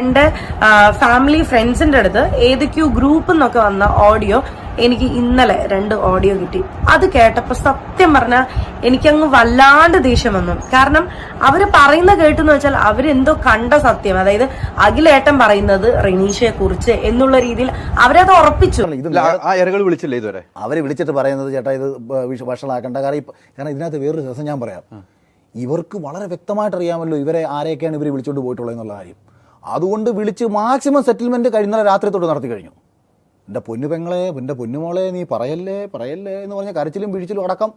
എന്റെ ഫാമിലി ഫ്രണ്ട്സിന്റെ അടുത്ത് ഏതൊക്കെയോ ഗ്രൂപ്പ് എന്നൊക്കെ വന്ന ഓഡിയോ എനിക്ക് ഇന്നലെ രണ്ട് ഓഡിയോ കിട്ടി. അത് കേട്ടപ്പോൾ സത്യം പറഞ്ഞാൽ എനിക്കങ്ങ് വല്ലാണ്ട് ദേഷ്യം വന്നു. കാരണം അവർ പറയുന്ന കേട്ടെന്ന് വെച്ചാൽ അവരെന്തോ കണ്ട സത്യം. അതായത് അഖിലേട്ടൻ പറയുന്നത് റെനീഷയെ കുറിച്ച് എന്നുള്ള രീതിയിൽ അവരത് ഉറപ്പിച്ചു. വിളിച്ചില്ലേ ഇതുവരെ? അവർ വിളിച്ചിട്ട് പറയുന്നത് ചേട്ടാ ഇത് വഷളാക്കണ്ട. കാരണം കാരണം ഇതിനകത്ത് വേറൊരു ദിവസം ഞാൻ പറയാം. ഇവർക്ക് വളരെ വ്യക്തമായിട്ട് അറിയാമല്ലോ ഇവരെ ആരെയൊക്കെയാണ് ഇവർ വിളിച്ചുകൊണ്ട് പോയിട്ടുള്ളത് എന്നുള്ള കാര്യം. അതുകൊണ്ട് വിളിച്ച് മാക്സിമം സെറ്റിൽമെന്റ് കഴിഞ്ഞ രാത്രി തൊട്ട് നടത്തി കഴിഞ്ഞു. എന്റെ പൊന്നു പെങ്ങളെ എന്റെ പൊന്നുമോളെ നീ പറയല്ലേ പറയല്ലേ എന്ന് പറഞ്ഞ കരച്ചിലും പിഴിച്ചിലും അടക്കം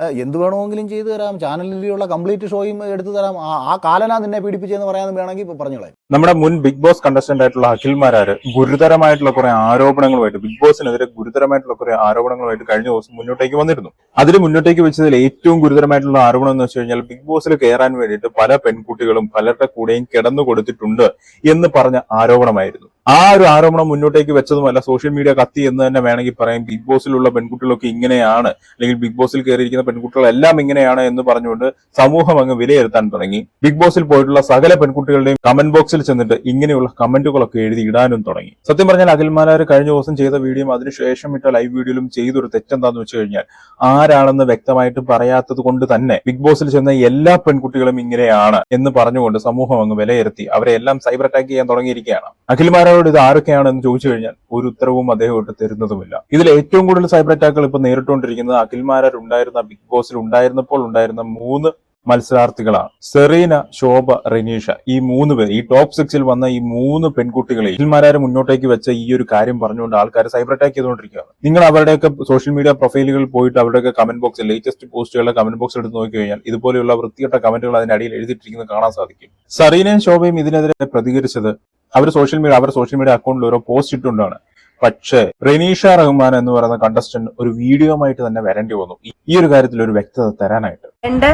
എന്ത് വേണമെങ്കിലും ചെയ്തു തരാം. ചാനലിലുള്ള കംപ്ലീറ്റ് ഷോയും എടുത്തു തരാം. ആ- കാലനാ നിന്നെ പീഡിപ്പിച്ചെന്ന് പറയാമെന്ന് വേണമെങ്കിൽ ഇപ്പൊ പറഞ്ഞോളെ. നമ്മുടെ മുൻ ബിഗ് ബോസ് കണ്ടസ്റ്റന്റ് ആയിട്ടുള്ള അഖിൽ മാരാര് ഗുരുതരമായിട്ടുള്ള കുറെ ആരോപണങ്ങളുമായിട്ട് ബിഗ് ബോസിനെതിരെ ഗുരുതരമായിട്ടുള്ള കുറെ ആരോപണങ്ങളുമായിട്ട് കഴിഞ്ഞ ദിവസം മുന്നോട്ടേക്ക് വന്നിരുന്നു. അതിൽ മുന്നോട്ടേക്ക് വെച്ചതിൽ ഏറ്റവും ഗുരുതരമായിട്ടുള്ള ആരോപണം എന്ന് വെച്ച് കഴിഞ്ഞാൽ ബിഗ് ബോസിൽ കയറാൻ വേണ്ടിയിട്ട് പല പെൺകുട്ടികളും പലരുടെ കൂടെയും കിടന്നു കൊടുത്തിട്ടുണ്ട് എന്ന് പറഞ്ഞ ആരോപണമായിരുന്നു. ആ ഒരു ആരോപണം മുന്നോട്ടേക്ക് വെച്ചതുമല്ല. സോഷ്യൽ മീഡിയ കത്തി എന്ന് തന്നെ വേണമെങ്കിൽ പറയാം. ബിഗ് ബോസിലുള്ള പെൺകുട്ടികളൊക്കെ ഇങ്ങനെയാണ് അല്ലെങ്കിൽ ബിഗ് ബോസിൽ കയറിയിരിക്കുന്ന പെൺകുട്ടികളെല്ലാം ഇങ്ങനെയാണ് എന്ന് പറഞ്ഞുകൊണ്ട് സമൂഹം അങ്ങ് വിലയിരുത്താൻ തുടങ്ങി. ബിഗ് ബോസിൽ പോയിട്ടുള്ള സകല പെൺകുട്ടികളുടെയും കമന്റ് ബോക്സിൽ ചെന്നിട്ട് ഇങ്ങനെയുള്ള കമന്റുകളൊക്കെ എഴുതി ഇടാനും തുടങ്ങി. സത്യം പറഞ്ഞാൽ അഖിൽമാലാർ കഴിഞ്ഞ ദിവസം ചെയ്ത വീഡിയോയും അതിനുശേഷം ഇട്ട ലൈവ് വീഡിയോയിലും ചെയ്തൊരു തെറ്റെന്താന്ന് വെച്ച് കഴിഞ്ഞാൽ ആരാണെന്ന് വ്യക്തമായിട്ട് പറയാത്തത് കൊണ്ട് തന്നെ ബിഗ് ബോസിൽ ചെന്ന എല്ലാ പെൺകുട്ടികളും ഇങ്ങനെയാണ് എന്ന് പറഞ്ഞുകൊണ്ട് സമൂഹം അങ്ങ് വിലയിരുത്തി. അവരെ എല്ലാം സൈബർ അറ്റാക്ക് ചെയ്യാൻ തുടങ്ങിയിരിക്കുകയാണ്. അഖിൽമാരോട് ഇത് ആരൊക്കെയാണെന്ന് ചോദിച്ചു കഴിഞ്ഞാൽ ഒരു ഉത്തരവും അദ്ദേഹം ഇട്ട് തരുന്നതുമില്ല. ഇതിൽ ഏറ്റവും കൂടുതൽ സൈബർ അറ്റാക്കുകൾ ഇപ്പൊ നേരിട്ടുകൊണ്ടിരിക്കുന്നത് അഖിൽമാരാർ ഉണ്ടായിരുന്ന ബിഗ് ബോസിൽ ഉണ്ടായിരുന്നപ്പോൾ ഉണ്ടായിരുന്ന മൂന്ന് മത്സരാർത്ഥികളാണ്. സെറീന ശോഭ റെനീഷ ഈ മൂന്ന് പേർ ഈ ടോപ്പ് സിക്സിൽ വന്ന ഈ മൂന്ന് പെൺകുട്ടികളെ ഇൽമാരാര് മുന്നോട്ടേക്ക് വെച്ച ഈ ഒരു കാര്യം പറഞ്ഞുകൊണ്ട് ആൾക്കാർ സൈബർ അറ്റാക്ക് ചെയ്തുകൊണ്ടിരിക്കുകയാണ്. നിങ്ങൾ അവരുടെയൊക്കെ സോഷ്യൽ മീഡിയ പ്രൊഫൈലുകളിൽ പോയിട്ട് അവരുടെയൊക്കെ കമന്റ് ബോക്സ് ലേറ്റസ്റ്റ് പോസ്റ്റുകളുടെ കമന്റ് ബോക്സ് എടുത്ത് നോക്കി കഴിഞ്ഞാൽ ഇതുപോലെയുള്ള വൃത്തികെട്ട കമന്റുകൾ അതിന്റെ അടിയിൽ എഴുതിയിട്ടിരിക്കുന്നത് കാണാൻ സാധിക്കും. സെറീനയും ശോഭയും ഇതിനെതിരെ പ്രതികരിച്ചത് അവർ സോഷ്യൽ മീഡിയ അവർ സോഷ്യൽ മീഡിയ അക്കൗണ്ടിൽ ഓരോ പോസ്റ്റ് ഇട്ടുകൊണ്ടാണ് പക്ഷേ റെനീഷ റഹ്മാൻ എന്ന് പറയുന്ന കണ്ടസ്റ്റന്റ് ഒരു വീഡിയോ ആയിട്ട് തന്നെ വരേണ്ടി വന്നു. ഈ ഒരു കാര്യത്തിൽ ഒരു വ്യക്തത തരാനായിട്ട്. എന്റെ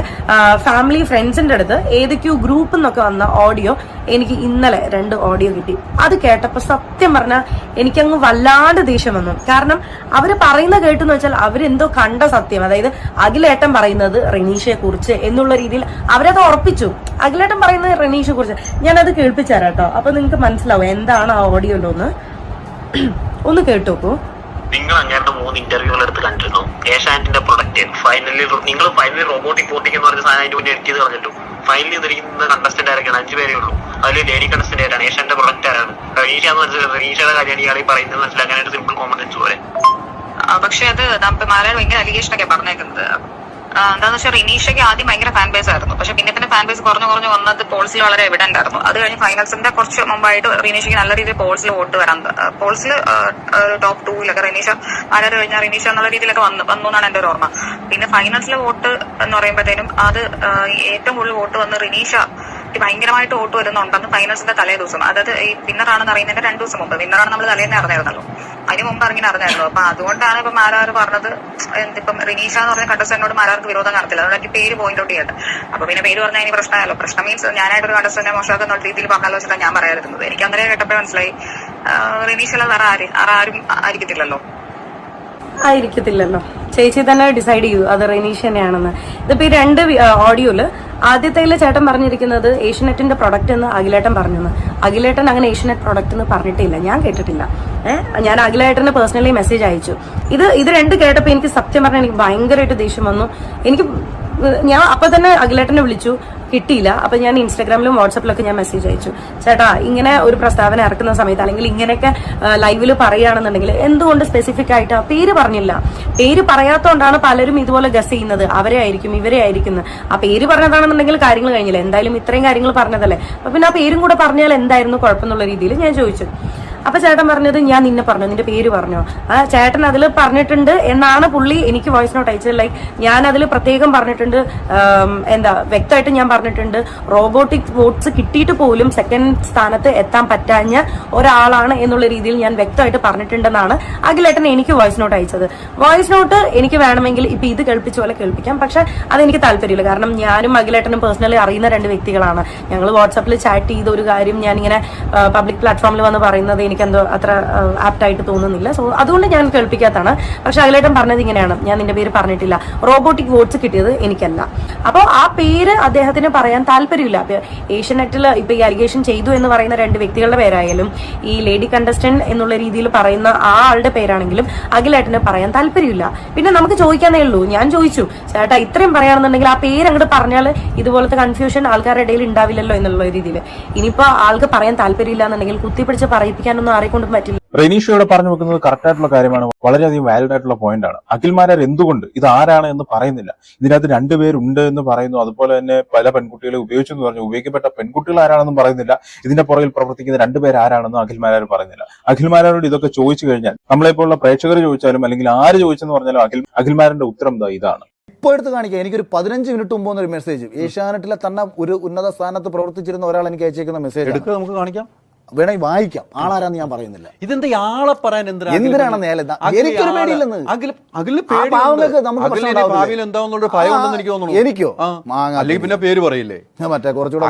ഫാമിലി ഫ്രണ്ട്സിന്റെ അടുത്ത് ഏതൊക്കെയോ ഗ്രൂപ്പ് എന്നൊക്കെ വന്ന ഓഡിയോ എനിക്ക് ഇന്നലെ രണ്ട് ഓഡിയോ കിട്ടി. അത് കേട്ടപ്പോ സത്യം പറഞ്ഞാൽ എനിക്കങ്ങ് വല്ലാണ്ട് ദേഷ്യം വന്നു. കാരണം അവർ പറയുന്ന കേട്ടെന്ന് വെച്ചാൽ അവരെന്തോ കണ്ട സത്യം. അതായത് അഖിലേട്ടൻ പറയുന്നത് റെനീഷയെ കുറിച്ച് എന്നുള്ള രീതിയിൽ അവരത് ഉറപ്പിച്ചു. അഖിലേട്ടൻ പറയുന്നത് റെനീഷയെ കുറിച്ച്. ഞാനത് കേൾപ്പിച്ചു തരാം കേട്ടോ. അപ്പൊ നിങ്ങൾക്ക് മനസ്സിലാവും എന്താണ് ആ ഓഡിയോ ഉണ്ടോന്ന് ഒന്ന് കേട്ടോക്കൂ. നിങ്ങൾ അങ്ങനത്തെ മൂന്ന് ഇന്റർവ്യൂകൾ എടുത്ത് കണ്ടിരുന്നു. ഏഷ്യാനെറ്റിന്റെ പ്രൊഡക്റ്റ് ഫൈനലി നിങ്ങൾ ഫൈനലി റോബോട്ടിക് വോട്ടിംഗ് എന്ന് പറഞ്ഞ സാധനം അതിന്റെ മുന്നേ എഡിറ്റ് ചെയ്ത് കളഞ്ഞിട്ടു. ഫൈനലി ഇതിരിക്കുന്ന കണ്ടസ്റ്റന്റ് ആരൊക്കെയാണ് അഞ്ചു പേരേ ഉള്ളൂ. അതിൽ ലേഡി കണ്ടസ്റ്റന്റ് ആരാണ് ഏഷ്യാന്റെ പ്രൊഡക്റ്റ് ആരാണ്? റീഷ എന്ന് മനസ്സിലായി. റീഷയുടെ കാര്യമാണ് ഇയാൾ പറയുന്നത് മനസ്സിലാക്കാനായിട്ട് സിമ്പിൾ കോമൺ സെൻസ് പോലെ പക്ഷെ അത് മാറാൻ ഭയങ്കര അലിഗേഷൻ ഒക്കെ പറഞ്ഞേക്കുന്നത്. എന്താന്ന് വെച്ചാൽ റിനീഷയ്ക്ക് ആദ്യം ഭയങ്കര ഫാൻ ബേസ് ആയിരുന്നു. പക്ഷെ പിന്നെ പിന്നെ ഫാൻ ബേസ് കുറഞ്ഞു കുറഞ്ഞു വന്നത് പോൾസിൽ വളരെ എവിഡന്റ് ആയിരുന്നു. അത് കഴിഞ്ഞ് ഫൈനൽസിന്റെ കുറച്ച് മുമ്പായിട്ട് റിനീഷയ്ക്ക് നല്ല രീതിയിൽ പോൾസിൽ വോട്ട് വരാൻ പോൾസിൽ ടോപ്പ് ടൂവിലൊക്കെ റിനീഷ ആരാധ കഴിഞ്ഞാൽ റിനീഷ എന്നുള്ള രീതിയിലൊക്കെ വന്നു വന്നു എന്നാണ് എന്റെ ഒരു ഓർമ്മ. പിന്നെ ഫൈനൽസിലെ വോട്ട് എന്ന് പറയുമ്പോഴത്തേനും അത് ഏറ്റവും കൂടുതൽ വോട്ട് വന്ന് റിനീഷ ഭയങ്കരമായിട്ട് വോട്ട് വരുന്നുണ്ടെന്ന് ഫൈനൽസിന്റെ തലേ ദിവസം. അതായത് ഈ വിന്നറാണെന്ന് അറിയുന്നതിന്റെ രണ്ടു ദിവസം മുമ്പ്. വിന്നറാണ് നമ്മൾ തലേന്ന് അറിഞ്ഞായിരുന്നല്ലോ. അതിന് മുമ്പ് ഇറങ്ങി അറിഞ്ഞായിരുന്നു അപ്പൊ അതുകൊണ്ടാണ് ഇപ്പൊ മാരാർ പറഞ്ഞത് എന്തിപ്പം റിനീഷ എന്ന് പറഞ്ഞ കണ്ടസ്റ്റന്റിനോട് മാരാർക്ക് വിരോധം കാണത്തില്ല. അതുകൊണ്ട് എനിക്ക് പേര് പോയിന്റ് ഔട്ട് ചെയ്യട്ടെ അപ്പൊ പിന്നെ പേര് പറഞ്ഞാൽ ഇനി പ്രശ്നമായല്ലോ. പ്രശ്നം മീൻസ് ഞാനായിട്ടൊരു കണ്ടസ്റ്റനെ മോശമാക്കുന്ന രീതിയിൽ പറഞ്ഞാലോ ഞാൻ പറയാതിരുന്നത്. എനിക്ക് അന്നേരം കേട്ടപ്പോഴേ മനസ്സിലായി. റിനീഷ അല്ല വേറെ ആര് ആരും ആയിരിക്കത്തില്ലല്ലോ. ആയിരിക്കത്തില്ലല്ലോ. ചേച്ചി തന്നെ ഡിസൈഡ് ചെയ്തു. അത് റെനീഷ് തന്നെയാണെന്ന്. ഇതിപ്പോ ഈ രണ്ട് ഓഡിയോയിൽ ആദ്യത്തേൽ ചേട്ടൻ പറഞ്ഞിരിക്കുന്നത് ഏഷ്യനെറ്റിന്റെ പ്രൊഡക്റ്റ് എന്ന് അഖിലേട്ടൻ പറഞ്ഞെന്ന്. അഖിലേട്ടൻ അങ്ങനെ ഏഷ്യനെറ്റ് പ്രൊഡക്റ്റ് എന്ന് പറഞ്ഞിട്ടില്ല. ഞാൻ കേട്ടിട്ടില്ല. ഞാൻ അഖിലേട്ടന് പേഴ്സണലി മെസ്സേജ് അയച്ചു. ഇത് ഇത് രണ്ട് കേട്ടപ്പോൾ എനിക്ക് സത്യം പറഞ്ഞാൽ എനിക്ക് ഭയങ്കരമായിട്ട് ദേഷ്യം വന്നു. എനിക്ക് ഞാൻ അപ്പൊ തന്നെ അഖിലേട്ടനെ വിളിച്ചു. കിട്ടിയില്ല. അപ്പൊ ഞാൻ ഇൻസ്റ്റാഗ്രാമിലും വാട്സപ്പിലൊക്കെ ഞാൻ മെസ്സേജ് അയച്ചു. ചേട്ടാ ഇങ്ങനെ ഒരു പ്രസ്താവന ഇറക്കുന്ന സമയത്ത് അല്ലെങ്കിൽ ഇങ്ങനെയൊക്കെ ലൈവിൽ പറയുകയാണെന്നുണ്ടെങ്കിൽ എന്തുകൊണ്ട് സ്പെസിഫിക് ആയിട്ട് ആ പേര് പറഞ്ഞില്ല? പേര് പറയാത്തതുകൊണ്ടാണ് പലരും ഇതുപോലെ ഗസ് ചെയ്യുന്നത്. അവരെ ആയിരിക്കും ഇവരെ ആയിരിക്കുന്നത് ആ പേര് പറഞ്ഞതാണെന്നുണ്ടെങ്കിൽ കാര്യങ്ങൾ കഴിഞ്ഞില്ല? എന്തായാലും ഇത്രയും കാര്യങ്ങൾ പറഞ്ഞതല്ലേ? അപ്പൊ പിന്നെ ആ പേരും കൂടെ പറഞ്ഞാൽ എന്തായിരുന്നു കുഴപ്പമെന്നുള്ള രീതിയിൽ ഞാൻ ചോദിച്ചു. അപ്പൊ ചേട്ടൻ പറഞ്ഞത് ഞാൻ നിന്നെ പറഞ്ഞു നിന്റെ പേര് പറഞ്ഞു. ആ ചേട്ടൻ അതിൽ പറഞ്ഞിട്ടുണ്ട് എന്നാണ് പുള്ളി എനിക്ക് വോയിസ് നോട്ട് അയച്ചത്. ലൈക്ക് ഞാൻ അതിൽ പ്രത്യേകം പറഞ്ഞിട്ടുണ്ട്. എന്താ വ്യക്തമായിട്ട് ഞാൻ പറഞ്ഞിട്ടുണ്ട്. റോബോട്ടിക് വോട്ട്സ് കിട്ടിയിട്ട് പോലും സെക്കൻഡ് സ്ഥാനത്ത് എത്താൻ പറ്റാഞ്ഞ ഒരാളാണ് എന്നുള്ള രീതിയിൽ ഞാൻ വ്യക്തമായിട്ട് പറഞ്ഞിട്ടുണ്ടെന്നാണ് അഖിലേട്ടൻ എനിക്ക് വോയിസ് നോട്ട് അയച്ചത്. വോയിസ് നോട്ട് എനിക്ക് വേണമെങ്കിൽ ഇപ്പൊ ഇത് കേൾപ്പിച്ച പോലെ കേൾപ്പിക്കാം. പക്ഷെ അതെനിക്ക് താല്പര്യമില്ല. കാരണം ഞാനും അഖിലേട്ടനും പേഴ്സണലി അറിയുന്ന രണ്ട് വ്യക്തികളാണ്. ഞങ്ങൾ വാട്സാപ്പിൽ ചാറ്റ് ചെയ്ത ഒരു കാര്യം ഞാനിങ്ങനെ പബ്ലിക് പ്ലാറ്റ്ഫോമിൽ വന്ന് പറയുന്നത് എനിക്കെന്തോ അത്ര ആപ്റ്റായിട്ട് തോന്നുന്നില്ല. സോ അതുകൊണ്ട് ഞാൻ കേൾപ്പിക്കാത്താണ് പക്ഷെ അഖിലേട്ടൻ പറഞ്ഞത് ഇങ്ങനെയാണ്. ഞാൻ നിന്റെ പേര് പറഞ്ഞിട്ടില്ല. റോബോട്ടിക് വോട്ട്സ് കിട്ടിയത് എനിക്കല്ല. അപ്പോൾ ആ പേര് അദ്ദേഹത്തിന് പറയാൻ താല്പര്യമില്ല. ഏഷ്യനെറ്റിൽ ഇപ്പൊ ഈ അലിഗേഷൻ ചെയ്തു എന്ന് പറയുന്ന രണ്ട് വ്യക്തികളുടെ പേരായാലും ഈ ലേഡി കണ്ടസ്റ്റന്റ് എന്നുള്ള രീതിയിൽ പറയുന്ന ആ ആളുടെ പേരാണെങ്കിലും അഖിലേട്ടന് പറയാൻ താല്പര്യമില്ല. പിന്നെ നമുക്ക് ചോദിക്കാനേ ഉള്ളൂ. ഞാൻ ചോദിച്ചു ചേട്ടാ ഇത്രയും പറയുകയാണെന്നുണ്ടെങ്കിൽ ആ പേര് അങ്ങോട്ട് പറഞ്ഞാൽ ഇതുപോലത്തെ കൺഫ്യൂഷൻ ആൾക്കാരുടെ ഇടയിൽ ഉണ്ടാവില്ലല്ലോ എന്നുള്ള രീതിയിൽ. ഇനിയിപ്പോൾ ആൾക്ക് പറയാൻ താല്പര്യമില്ല എന്നുണ്ടെങ്കിൽ കുത്തിപ്പിടിച്ച് പറയിപ്പിക്കാനൊന്നും അറിയിക്കൊണ്ടും പറ്റില്ല. റെനീഷ് ഇവിടെ പറഞ്ഞു വെക്കുന്നത് കറക്റ്റ് ആയിട്ടുള്ള കാര്യമാണ്. വളരെയധികം വാലിഡ് ആയിട്ടുള്ള പോയിന്റ് ആണ്. അഖിൽമാരാർ എന്തുകൊണ്ട്? ഇത് ആരാണ് എന്ന് പറയുന്നില്ല. ഇതിനകത്ത് രണ്ടുപേരുണ്ട് എന്ന് പറയുന്നു. അതുപോലെ തന്നെ പല പെൺകുട്ടികളെ ഉപയോഗിച്ചു എന്ന് പറഞ്ഞു. ഉപയോഗിക്കപ്പെട്ട പെൺകുട്ടികൾ ആരാണെന്നും പറയുന്നില്ല. ഇതിന്റെ പുറകിൽ പ്രവർത്തിക്കുന്ന രണ്ടുപേർ ആരാണെന്നും അഖിൽമാരാർ പറയുന്നില്ല. അഖിൽമാരോട് ഇതൊക്കെ ചോദിച്ചു കഴിഞ്ഞാൽ നമ്മളെപ്പോലുള്ള പ്രേക്ഷകർ ചോദിച്ചാലും അല്ലെങ്കിൽ ആര് ചോദിച്ചെന്ന് പറഞ്ഞാലും അഖിൽ അഖിൽമാരന്റെ ഉത്തരം ഇതാണ്. ഇപ്പോൾ എടുത്ത് കാണിക്കാം. എനിക്കൊരു പതിനഞ്ച് മിനിറ്റ് മുമ്പ് ഒരു മെസ്സേജ് ഏഷ്യാനെറ്റിലെ തന്നെ ഒരു ഉന്നത സ്ഥാനത്ത് പ്രവർത്തിച്ചിരുന്ന ഒരാൾ എനിക്ക് അയച്ചേക്കുന്ന മെസ്സേജ് എടുക്കുക നമുക്ക് കാണിക്കാം. വേണമെങ്കിൽ വായിക്കാം. ആളാരാന്ന് ഞാൻ പറയുന്നില്ല. ഇതെന്താ ആളെ പറയാൻ എനിക്കൊരു പേടിയില്ലെന്ന്. പാവങ്ങൾക്ക് നമുക്ക്? ഭാവിയിൽ എന്താവുന്നുള്ള ഭയം ഉണ്ടെന്ന് എനിക്ക് തോന്നുന്നു. എനിക്കോ? ആ. മാങ്ങ അല്ലെങ്കിൽ പിന്നെ പേര് പറയില്ലേ? ഞാൻ മറ്റേ കുറച്ചുകൂടെ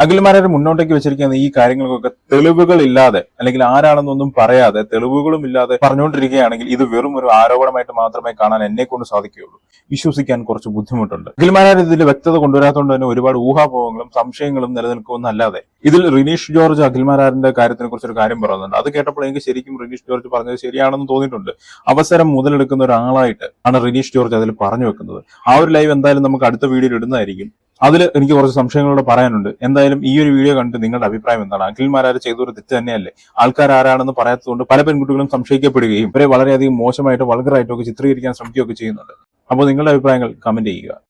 അഖിൽമാരെ മുന്നോട്ടേക്ക് വെച്ചിരിക്കുന്ന ഈ കാര്യങ്ങൾക്കൊക്കെ തെളിവുകൾ ഇല്ലാതെ അല്ലെങ്കിൽ ആരാണെന്നൊന്നും പറയാതെ തെളിവുകളും ഇല്ലാതെ പറഞ്ഞുകൊണ്ടിരിക്കുകയാണെങ്കിൽ ഇത് വെറും ഒരു ആരോപണമായിട്ട് മാത്രമേ കാണാൻ എന്നെ കൊണ്ട് സാധിക്കുകയുള്ളൂ. വിശ്വസിക്കാൻ കുറച്ച് ബുദ്ധിമുട്ടുണ്ട്. അഖിൽമാരാർ ഇതിൽ വ്യക്തത കൊണ്ടുവരാത്തതുകൊണ്ട് തന്നെ ഒരുപാട് ഊഹാപോഹങ്ങളും സംശയങ്ങളും നിലനിൽക്കുമെന്നല്ലാതെ ഇതിൽ റിനീഷ് ജോർജ് അഖിൽമാരാറിന്റെ കാര്യത്തിനെ കുറിച്ച് ഒരു കാര്യം പറയുന്നുണ്ട്. അത് കേട്ടപ്പോൾ എനിക്ക് ശരിക്കും റിനീഷ് ജോർജ് പറഞ്ഞത് ശരിയാണെന്ന് തോന്നിയിട്ടുണ്ട്. അവസരം മുതലെടുക്കുന്ന ഒരാളായിട്ട് ആണ് റിനീഷ് ജോർജ് അതിൽ പറഞ്ഞു വെക്കുന്നത്. ആ ഒരു ലൈവ് എന്തായാലും നമുക്ക് അടുത്ത വീഡിയോയിൽ ഇടുന്നതായിരിക്കും. അതിൽ എനിക്ക് കുറച്ച് സംശയങ്ങളോട് പറയാനുണ്ട്. എന്തായാലും ഈ ഒരു വീഡിയോ കണ്ടിട്ട് നിങ്ങളുടെ അഭിപ്രായം എന്താണ്? അഖിൽമാരാർ ചെയ്ത ഒരു തെറ്റ് തന്നെയല്ലേ? ആൾക്കാർ ആരാണെന്ന് പറയാത്തതുകൊണ്ട് പല പെൺകുട്ടികളും സംശയിക്കപ്പെടുകയും ഇവരെ വളരെയധികം മോശമായിട്ട് ഒക്കെ ചിത്രീകരിക്കാൻ ശ്രമിക്കുകയൊക്കെ ചെയ്യുന്നുണ്ട്. അപ്പോൾ നിങ്ങളുടെ അഭിപ്രായങ്ങൾ കമന്റ് ചെയ്യുക.